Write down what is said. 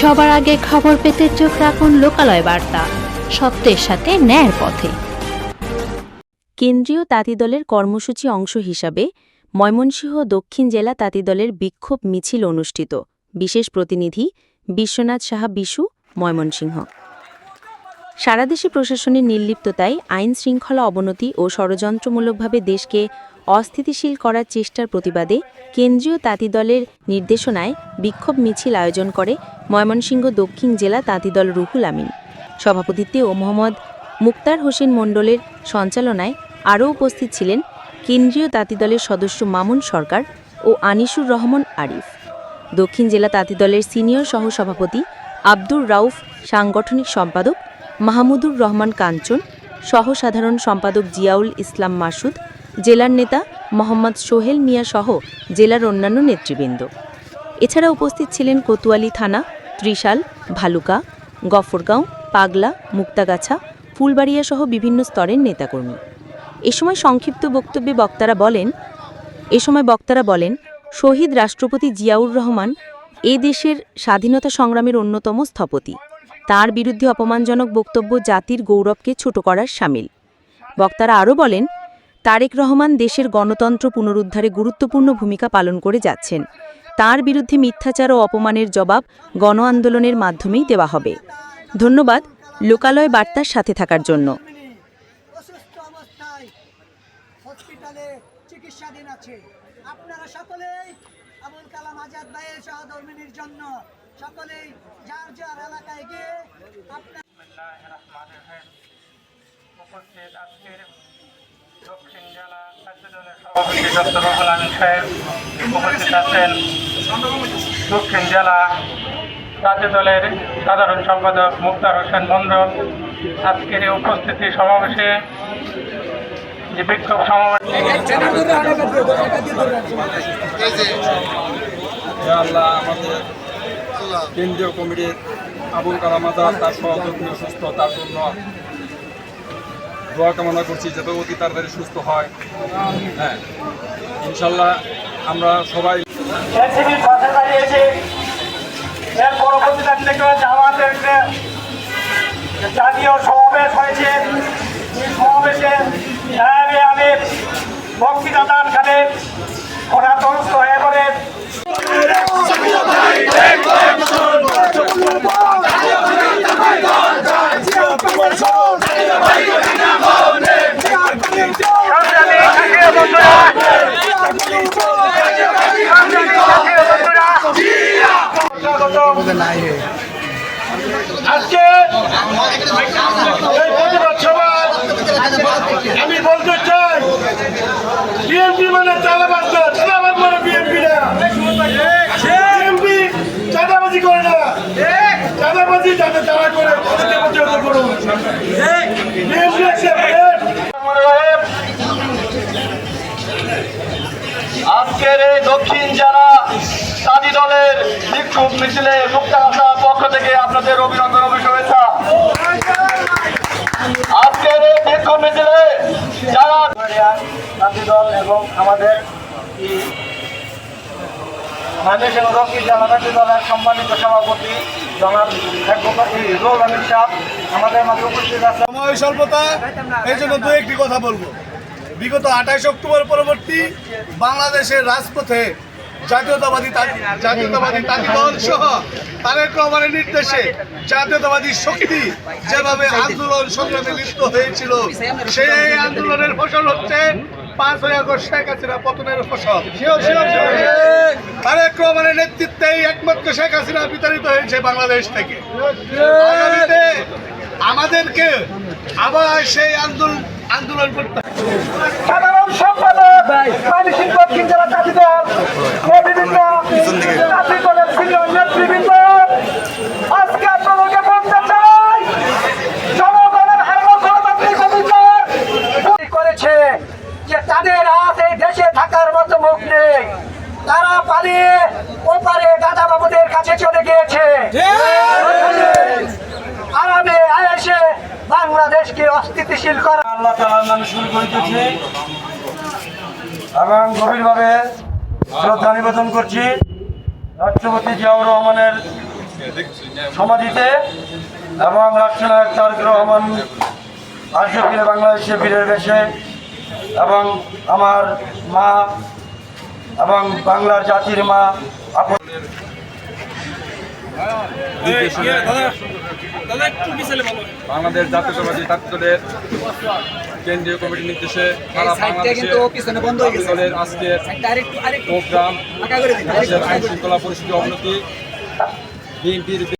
সবার আগে খবর পেতে চোখ রাখুন লোকালয় বার্তা। সত্যের সাথে ন্যায়ের পথে। কেন্দ্রীয় তাঁতি দলের কর্মসূচি অংশ হিসাবে ময়মনসিংহ দক্ষিণ জেলা তাঁতি দলের বিক্ষোভ মিছিল অনুষ্ঠিত। বিশেষ প্রতিনিধি বিশ্বনাথ সাহা বিশু, ময়মনসিংহ। সারা দেশে প্রশাসনের নির্লিপ্ততায় আইন শৃঙ্খলা অবনতি ও ষড়যন্ত্রমূলকভাবে দেশকে অস্থিতিশীল করার চেষ্টার প্রতিবাদে কেন্দ্রীয় তাঁতি দলের নির্দেশনায় বিক্ষোভ মিছিল আয়োজন করে ময়মনসিংহ দক্ষিণ জেলা তাঁতি দল রুহুল আমিন। সভাপতিত্বে ও মোহাম্মদ মুক্তার হোসেন মণ্ডলের সঞ্চালনায় আরও উপস্থিত ছিলেন কেন্দ্রীয় তাঁতি দলের সদস্য মামুন সরকার ও আনিসুর রহমান আরিফ। দক্ষিণ জেলা তাঁতি দলের সিনিয়র সহসভাপতি আব্দুর রাউফ সাংগঠনিক সম্পাদক মাহমুদুর রহমান কাঞ্চন সহ সাধারণ সম্পাদক জিয়াউল ইসলাম মাসুদ, জেলার নেতা মোহাম্মদ সোহেল মিয়া সহ জেলার অন্যান্য নেতৃবৃন্দ। এছাড়া উপস্থিত ছিলেন কোতোয়ালি থানা, ত্রিশাল, ভালুকা, গফরগাঁও, পাগলা, মুক্তাগাছা, ফুলবাড়িয়া সহ বিভিন্ন স্তরের নেতাকর্মী। এ সময় সংক্ষিপ্ত বক্তব্যে বক্তারা বলেন, এ সময় বক্তারা বলেন, শহীদ রাষ্ট্রপতি জিয়াউর রহমান এ দেশের স্বাধীনতা সংগ্রামের অন্যতম স্থপতি। তার বিরুদ্ধে অপমানজনক বক্তব্য জাতির গৌরবকে ছোট করার সামিল। বক্তারা আরও বলেন, তারেক রহমান দেশের গণতন্ত্র পুনরুদ্ধারে গুরুত্বপূর্ণ ভূমিকা পালন করে যাচ্ছেন। তার বিরুদ্ধে মিথ্যাচার ও অপমানের জবাব গণ আন্দোলনের মাধ্যমেই দেওয়া হবে। ধন্যবাদ, লোকালয় বার্তার সাথে থাকার জন্য। আপনারা সকলেই আবুল কালাম আজাদ ভাইয়ের সহধর্মিনীর জন্য সকলেই যার যার এলাকায় গিয়ে আপনার উপস্থিত আজকের দক্ষিণ জেলা সভাপতি ডক্টর রুহুল আমিন সাহেব উপস্থিত আছেন। দক্ষিণ জেলা রাজ্য দলের সাধারণ সম্পাদক মুক্তার হোসেন মন্ডল। আজকের এই উপস্থিতি সমাবেশে যে বিক্ষোভ সমাবেশ আমাদের কেন্দ্রীয় কমিটির আবুল কালাম আজাদ, তার সহযোগী সুস্থ, তার জন্য দোয়া কামনা করছি, যাতে অতি তাড়াতাড়ি সুস্থ হয়। হ্যাঁ ইনশাল্লাহ আমরা সবাই এর থেকে জাতীয় সমাবেশ হয়েছে। সমাবেশে নায়াবে আমির বক্তৃতাদান খানে ওরা তরস্ত পড়ে সংগ্রামী জাতীয় বন্ধুরা সংগ্রামী জাতীয় বন্ধুরা স্বাগতম। আজকে এই প্রতিবাদ সভায় আমি বলতে চাই বিএনপি মানে চাঁদাবাজ না চাঁদাবাজ মানে বিএনপি না বিএনপি চাঁদাবাজি করে না চাঁদাবাজি যাতে তারা করে তাদেরকে প্রতিহত করুন বিএনপি একটা ব্র্যান্ড। আজকের এই দক্ষিণ জেলা সাদি দলের বিক্ষোভ মিছিলে মুক্তাগাছার পক্ষ থেকে আপনাদের অভিনন্দন ও শুভেচ্ছা। আজকের এই বিক্ষোভ মিছিলে যারা সাদি দল এবং আমাদের সভাপতি আমাদের এই জন্য দু একটি কথা বলব। বিগত আঠাশ অক্টোবর পরবর্তী বাংলাদেশের রাজপথে জাতীয়তাবাদী জাতীয়তাবাদী দল সহ তারেক রহমানের নির্দেশে জাতীয়তাবাদী শক্তি যেভাবে আন্দোলন সংগ্রামে লিপ্ত হয়েছিল, সেই আন্দোলনের ফসল হচ্ছে শেখ হাসিনা পতনের ফসল নেতৃত্বেই একমাত্র শেখ হাসিনা বিতাড়িত হয়েছে বাংলাদেশ থেকে আমাদেরকে আবার সেই আন্দোলন আন্দোলন করতে। সাধারণ সম্পাদক মানসিক দক্ষিণ জেলা চাষি দল ও বিভিন্ন চাষি দলের সিনিয়র নেতৃবৃন্দ। আজকে আপনাদেরকে বলতে চাই জনগণের আইন গণতান্ত্রিক অধিকার করেছে যে তাদের আজ এই দেশে থাকার মতো মুখ নেই? তারা পালিয়ে ওপারে দাদা বাবুদের কাছে চলে গিয়েছে। আরামে আয়েসে বাংলাদেশকে অস্থিতিশীল করা। আল্লাহ নামে শুরু করিতেছে এবং গভীরভাবে শ্রদ্ধা নিবেদন করছি রাষ্ট্রপতি জিয়াউর রহমানের সমাধিতে এবং রাষ্ট্রনায়ক তারেক রহমান আর্য ফিরে বাংলাদেশে ফিরে বেশে এবং আমার মা এবং বাংলার জাতির মা আপন বাংলাদেশ জাতীয়তাবাদী ছাত্র দলের কেন্দ্রীয় কমিটির নির্দেশে সারা বাংলাদেশে দলের আজকের প্রোগ্রাম আইন শৃঙ্খলা পরিস্থিতি অবনতি। বিএনপির